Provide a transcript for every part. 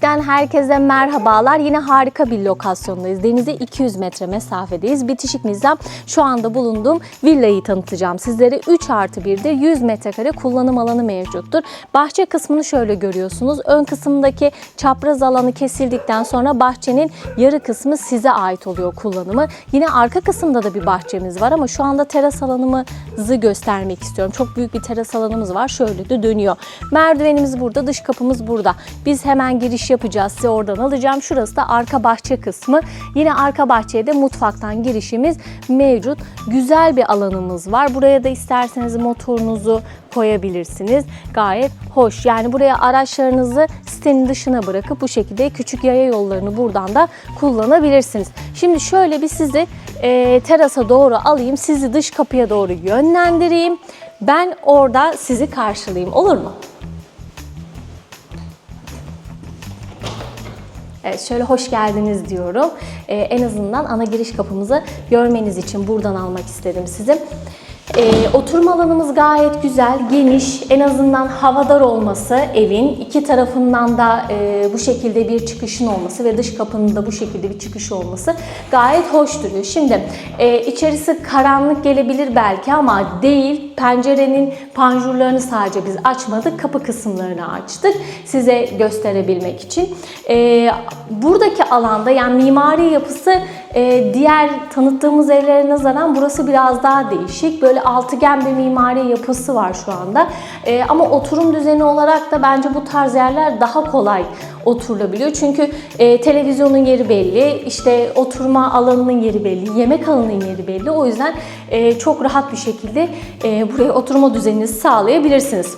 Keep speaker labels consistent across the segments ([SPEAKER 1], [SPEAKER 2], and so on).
[SPEAKER 1] 30 Akbük'ten herkese merhabalar. Yine harika bir lokasyondayız. Denize 200 metre mesafedeyiz. Bitişik Nizam şu anda bulunduğum villayı tanıtacağım sizlere. 3 artı 1'de 100 metrekare kullanım alanı mevcuttur. Bahçe kısmını şöyle görüyorsunuz. Ön kısımdaki çapraz alanı kesildikten sonra bahçenin yarı kısmı size ait oluyor kullanımı. Yine arka kısımda da bir bahçemiz var ama şu anda teras alanımızı göstermek istiyorum. Çok büyük bir teras alanımız var. Şöyle de dönüyor. Merdivenimiz burada, dış kapımız burada. Biz hemen giriş yapacağız. Size oradan alacağım. Şurası da arka bahçe kısmı. Yine arka bahçeye de mutfaktan girişimiz mevcut. Güzel bir alanımız var. Buraya da isterseniz motorunuzu koyabilirsiniz. Gayet hoş. Yani buraya araçlarınızı sitenin dışına bırakıp bu şekilde küçük yaya yollarını buradan da kullanabilirsiniz. Şimdi şöyle bir sizi e, terasa doğru alayım. Sizi dış kapıya doğru yönlendireyim. Ben orada sizi karşılayayım. Olur mu? Evet, şöyle hoş geldiniz diyorum. Ee, en azından ana giriş kapımızı görmeniz için buradan almak istedim sizi. Ee, oturma alanımız gayet güzel, geniş. En azından havadar olması evin. iki tarafından da e, bu şekilde bir çıkışın olması ve dış kapının da bu şekilde bir çıkış olması gayet hoş duruyor. Şimdi e, içerisi karanlık gelebilir belki ama değil. Pencerenin panjurlarını sadece biz açmadık. Kapı kısımlarını açtık. Size gösterebilmek için. E, buradaki alanda yani mimari yapısı e, diğer tanıttığımız evlere nazaran burası biraz daha değişik. Böyle altıgen bir mimari yapısı var şu anda. E, ama oturum düzeni olarak da bence bu tarz yerler daha kolay oturulabiliyor. Çünkü e, televizyonun yeri belli, işte oturma alanının yeri belli, yemek alanının yeri belli. O yüzden e, çok rahat bir şekilde e, buraya oturma düzeninizi sağlayabilirsiniz.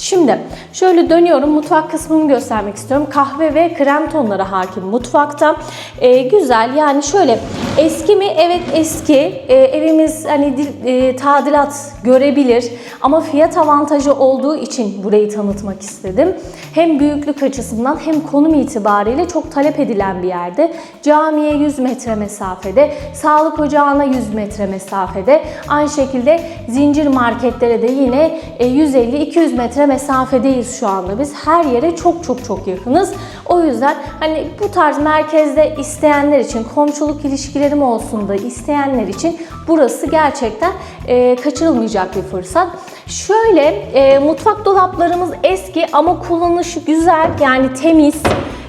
[SPEAKER 1] Şimdi şöyle dönüyorum mutfak kısmını göstermek istiyorum. Kahve ve krem tonları hakim mutfakta. Ee, güzel yani şöyle eski mi? Evet eski. Ee, evimiz hani e, tadilat görebilir ama fiyat avantajı olduğu için burayı tanıtmak istedim. Hem büyüklük açısından hem konum itibariyle çok talep edilen bir yerde. Camiye 100 metre mesafede, sağlık ocağına 100 metre mesafede. Aynı şekilde zincir marketlere de yine e, 150-200 metre mesafedeyiz şu anda biz. Her yere çok çok çok yakınız. O yüzden hani bu tarz merkezde isteyenler için, komşuluk ilişkilerim olsun da isteyenler için burası gerçekten e, kaçırılmayacak bir fırsat. Şöyle e, mutfak dolaplarımız eski ama kullanışı güzel yani temiz.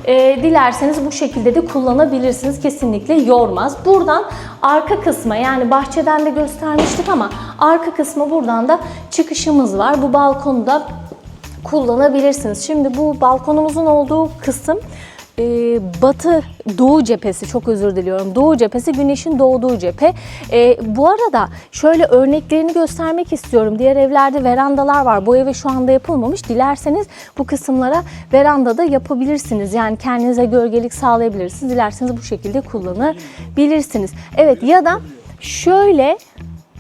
[SPEAKER 1] E, dilerseniz bu şekilde de kullanabilirsiniz. Kesinlikle yormaz. Buradan arka kısma yani bahçeden de göstermiştik ama arka kısmı buradan da çıkışımız var. Bu balkonu da kullanabilirsiniz. Şimdi bu balkonumuzun olduğu kısım e, batı doğu cephesi çok özür diliyorum. Doğu cephesi güneşin doğduğu cephe. E, bu arada şöyle örneklerini göstermek istiyorum. Diğer evlerde verandalar var. Bu eve şu anda yapılmamış. Dilerseniz bu kısımlara verandada yapabilirsiniz. Yani kendinize gölgelik sağlayabilirsiniz. Dilerseniz bu şekilde kullanabilirsiniz. Evet ya da şöyle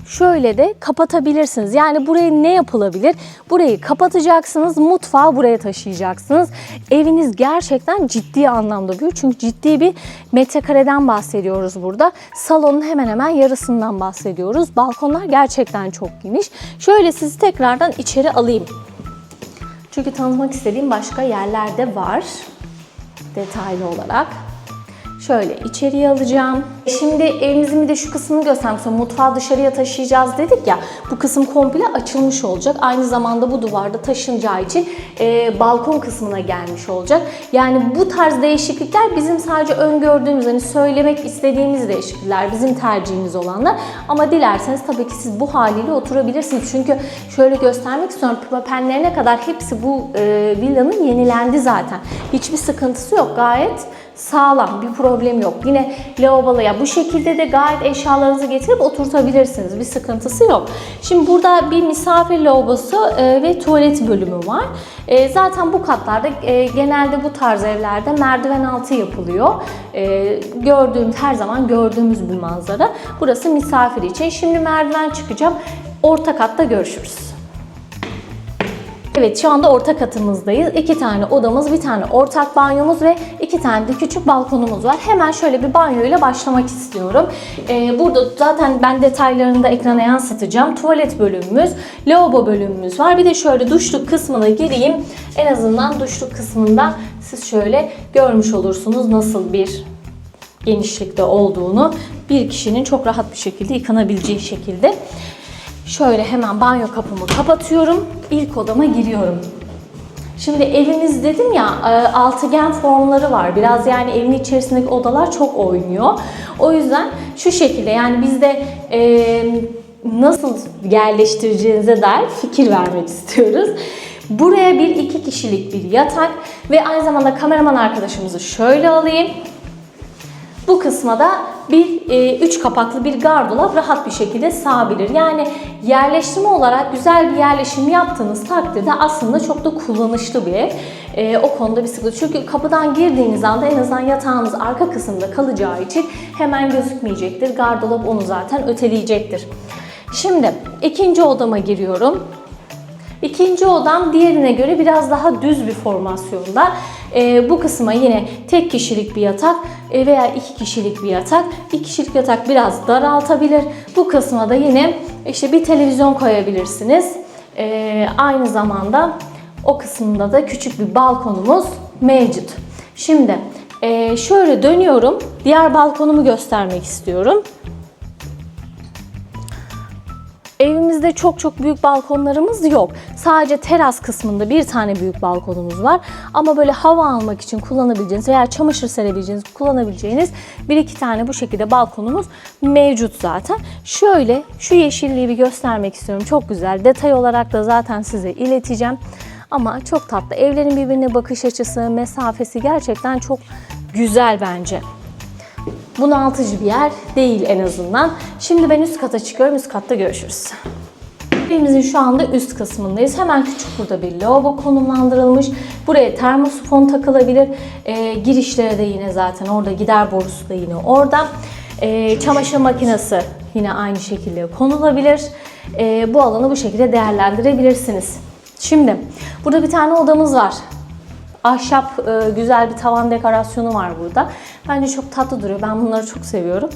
[SPEAKER 1] şöyle de kapatabilirsiniz. Yani buraya ne yapılabilir? Burayı kapatacaksınız, mutfağı buraya taşıyacaksınız. Eviniz gerçekten ciddi anlamda büyük. Çünkü ciddi bir metrekareden bahsediyoruz burada. Salonun hemen hemen yarısından bahsediyoruz. Balkonlar gerçekten çok geniş. Şöyle sizi tekrardan içeri alayım. Çünkü tanıtmak istediğim başka yerler de var. Detaylı olarak. Şöyle içeriye alacağım. Şimdi evimizin bir de şu kısmını göstermek istiyorum. Mutfağı dışarıya taşıyacağız dedik ya. Bu kısım komple açılmış olacak. Aynı zamanda bu duvarda taşınacağı için e, balkon kısmına gelmiş olacak. Yani bu tarz değişiklikler bizim sadece öngördüğümüz, hani söylemek istediğimiz değişiklikler, bizim tercihimiz olanlar. Ama dilerseniz tabii ki siz bu haliyle oturabilirsiniz. Çünkü şöyle göstermek istiyorum. Pimapenlerine kadar hepsi bu e, villanın yenilendi zaten. Hiçbir sıkıntısı yok. Gayet sağlam bir problem yok. Yine lavabolu ya bu şekilde de gayet eşyalarınızı getirip oturtabilirsiniz. Bir sıkıntısı yok. Şimdi burada bir misafir lavabosu e, ve tuvalet bölümü var. E, zaten bu katlarda e, genelde bu tarz evlerde merdiven altı yapılıyor. Gördüğümüz her zaman gördüğümüz bir manzara. Burası misafir için. Şimdi merdiven çıkacağım. Orta katta görüşürüz. Evet şu anda orta katımızdayız. İki tane odamız, bir tane ortak banyomuz ve iki tane de küçük balkonumuz var. Hemen şöyle bir banyoyla başlamak istiyorum. Ee, burada zaten ben detaylarını da ekrana yansıtacağım. Tuvalet bölümümüz, lavabo bölümümüz var. Bir de şöyle duşluk kısmına gireyim. En azından duşluk kısmında siz şöyle görmüş olursunuz nasıl bir genişlikte olduğunu. Bir kişinin çok rahat bir şekilde yıkanabileceği şekilde. Şöyle hemen banyo kapımı kapatıyorum. İlk odama giriyorum. Şimdi evimiz dedim ya e, altıgen formları var. Biraz yani evin içerisindeki odalar çok oynuyor. O yüzden şu şekilde yani bizde e, nasıl yerleştireceğinize dair fikir vermek istiyoruz. Buraya bir iki kişilik bir yatak ve aynı zamanda kameraman arkadaşımızı şöyle alayım. Bu kısma da bir e, üç kapaklı bir gardırop rahat bir şekilde sığabilir. Yani yerleştirme olarak güzel bir yerleşim yaptığınız takdirde aslında çok da kullanışlı bir ev. E, o konuda bir sıkıntı. Çünkü kapıdan girdiğiniz anda en azından yatağınız arka kısımda kalacağı için hemen gözükmeyecektir. Gardırop onu zaten öteleyecektir. Şimdi ikinci odama giriyorum. İkinci odam diğerine göre biraz daha düz bir formasyonda. Ee, bu kısma yine tek kişilik bir yatak e, veya iki kişilik bir yatak. Bir kişilik yatak biraz daraltabilir. Bu kısma da yine işte bir televizyon koyabilirsiniz. Ee, aynı zamanda o kısımda da küçük bir balkonumuz mevcut. Şimdi e, şöyle dönüyorum. Diğer balkonumu göstermek istiyorum. Evimizde çok çok büyük balkonlarımız yok. Sadece teras kısmında bir tane büyük balkonumuz var. Ama böyle hava almak için kullanabileceğiniz veya çamaşır serebileceğiniz, kullanabileceğiniz bir iki tane bu şekilde balkonumuz mevcut zaten. Şöyle şu yeşilliği bir göstermek istiyorum. Çok güzel. Detay olarak da zaten size ileteceğim. Ama çok tatlı. Evlerin birbirine bakış açısı, mesafesi gerçekten çok güzel bence bunaltıcı bir yer değil en azından. Şimdi ben üst kata çıkıyorum. Üst katta görüşürüz. Evimizin şu anda üst kısmındayız. Hemen küçük burada bir lavabo konumlandırılmış. Buraya termosifon takılabilir. Ee, girişlere de yine zaten orada gider borusu da yine orada. Ee, çamaşır makinesi yine aynı şekilde konulabilir. Ee, bu alanı bu şekilde değerlendirebilirsiniz. Şimdi burada bir tane odamız var. Ahşap e, güzel bir tavan dekorasyonu var burada. Bence çok tatlı duruyor. Ben bunları çok seviyorum.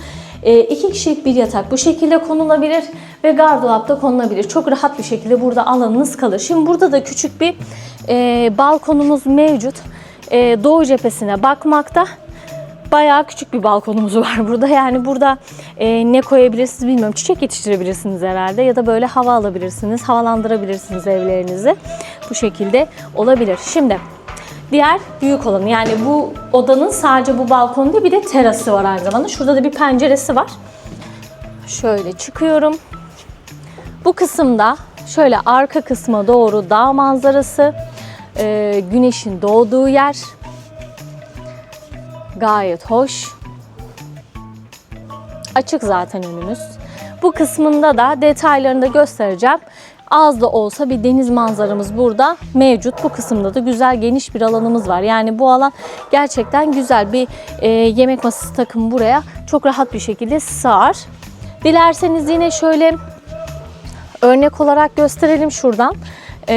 [SPEAKER 1] E, iki kişilik bir yatak bu şekilde konulabilir ve gardırop konulabilir. Çok rahat bir şekilde burada alanınız kalır. Şimdi burada da küçük bir e, balkonumuz mevcut. E, doğu cephesine bakmakta. Bayağı küçük bir balkonumuz var burada. Yani burada e, ne koyabilirsiniz bilmiyorum. Çiçek yetiştirebilirsiniz herhalde ya da böyle hava alabilirsiniz, havalandırabilirsiniz evlerinizi. Bu şekilde olabilir. Şimdi Diğer büyük olanı yani bu odanın sadece bu balkonu değil bir de terası var aynı zamanda. Şurada da bir penceresi var. Şöyle çıkıyorum. Bu kısımda şöyle arka kısma doğru dağ manzarası, e, güneşin doğduğu yer. Gayet hoş. Açık zaten önümüz. Bu kısmında da detaylarını da göstereceğim. Az da olsa bir deniz manzaramız burada mevcut. Bu kısımda da güzel geniş bir alanımız var. Yani bu alan gerçekten güzel. Bir e, yemek masası takımı buraya çok rahat bir şekilde sığar. Dilerseniz yine şöyle örnek olarak gösterelim şuradan e,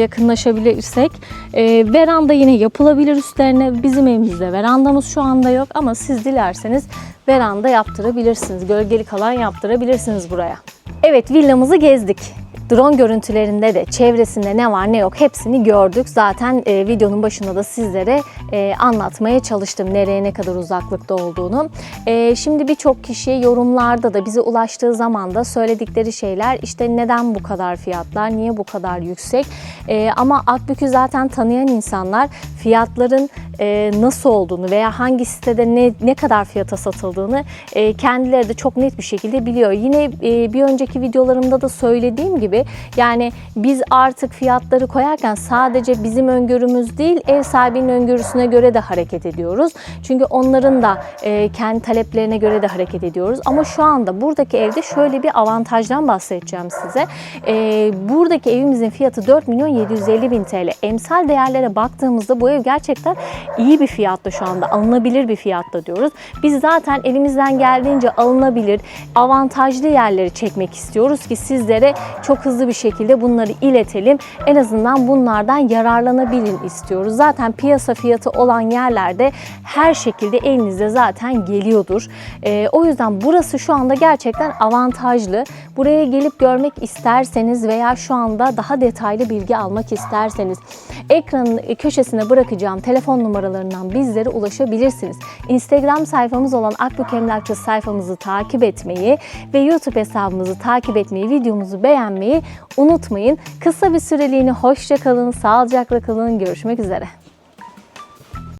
[SPEAKER 1] yakınlaşabilirsek. E, veranda yine yapılabilir üstlerine. Bizim evimizde verandamız şu anda yok ama siz dilerseniz veranda yaptırabilirsiniz. Gölgelik alan yaptırabilirsiniz buraya. Evet villamızı gezdik. Drone görüntülerinde de çevresinde ne var ne yok hepsini gördük. Zaten e, videonun başında da sizlere e, anlatmaya çalıştım nereye ne kadar uzaklıkta olduğunu. E, şimdi birçok kişi yorumlarda da bize ulaştığı zaman da söyledikleri şeyler işte neden bu kadar fiyatlar, niye bu kadar yüksek? E, ama Akbük'ü zaten tanıyan insanlar fiyatların e, nasıl olduğunu veya hangi sitede ne, ne kadar fiyata satıldığını e, kendileri de çok net bir şekilde biliyor. Yine e, bir önceki videolarımda da söylediğim gibi yani biz artık fiyatları koyarken sadece bizim öngörümüz değil ev sahibinin öngörüsüne göre de hareket ediyoruz. Çünkü onların da e, kendi taleplerine göre de hareket ediyoruz. Ama şu anda buradaki evde şöyle bir avantajdan bahsedeceğim size. E, buradaki evimizin fiyatı 4 milyon 750 bin TL. Emsal değerlere baktığımızda bu ev gerçekten iyi bir fiyatta şu anda alınabilir bir fiyatta diyoruz. Biz zaten elimizden geldiğince alınabilir, avantajlı yerleri çekmek istiyoruz ki sizlere çok hızlı bir şekilde bunları iletelim. En azından bunlardan yararlanabilin istiyoruz. Zaten piyasa fiyatı olan yerlerde her şekilde elinizde zaten geliyordur. Ee, o yüzden burası şu anda gerçekten avantajlı. Buraya gelip görmek isterseniz veya şu anda daha detaylı bilgi almak isterseniz ekranın köşesine bırakacağım telefon numaralarından bizlere ulaşabilirsiniz. Instagram sayfamız olan Akbük Emlakçı sayfamızı takip etmeyi ve YouTube hesabımızı takip etmeyi, videomuzu beğenmeyi unutmayın. Kısa bir süreliğine hoşça kalın, sağlıcakla kalın. Görüşmek üzere.